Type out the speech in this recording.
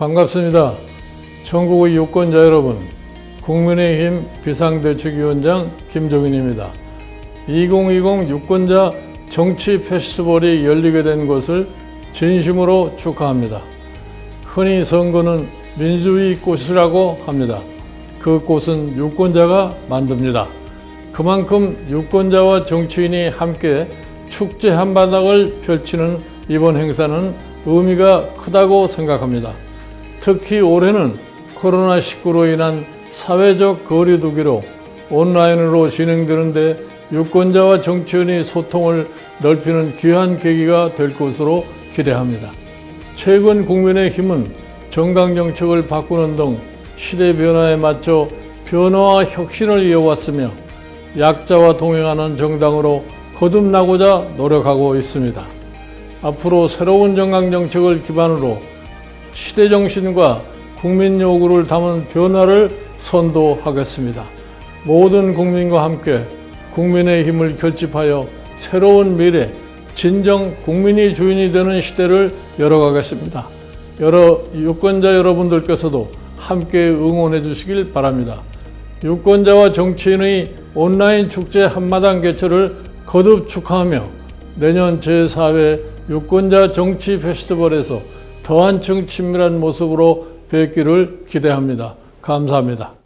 반갑습니다. 전국의 유권자 여러분, 국민의힘 비상대책위원장 김종인입니다. 2020 유권자 정치 페스티벌이 열리게 된 것을 진심으로 축하합니다. 흔히 선거는 민주주의 꽃이라고 합니다. 그 꽃은 유권자가 만듭니다. 그만큼 유권자와 정치인이 함께 축제 한바닥을 펼치는 이번 행사는 의미가 크다고 생각합니다. 특히 올해는 코로나19로 인한 사회적 거리두기로 온라인으로 진행되는데 유권자와 정치인의 소통을 넓히는 귀한 계기가 될 것으로 기대합니다. 최근 국민의힘은 정강정책을 바꾸는 등 시대 변화에 맞춰 변화와 혁신을 이어왔으며 약자와 동행하는 정당으로 거듭나고자 노력하고 있습니다. 앞으로 새로운 정강정책을 기반으로 시대 정신과 국민 요구를 담은 변화를 선도하겠습니다. 모든 국민과 함께 국민의 힘을 결집하여 새로운 미래, 진정 국민이 주인이 되는 시대를 열어가겠습니다. 여러 유권자 여러분들께서도 함께 응원해 주시길 바랍니다. 유권자와 정치인의 온라인 축제 한마당 개최를 거듭 축하하며 내년 제4회 유권자 정치 페스티벌에서 더 한층 친밀한 모습으로 뵙기를 기대합니다. 감사합니다.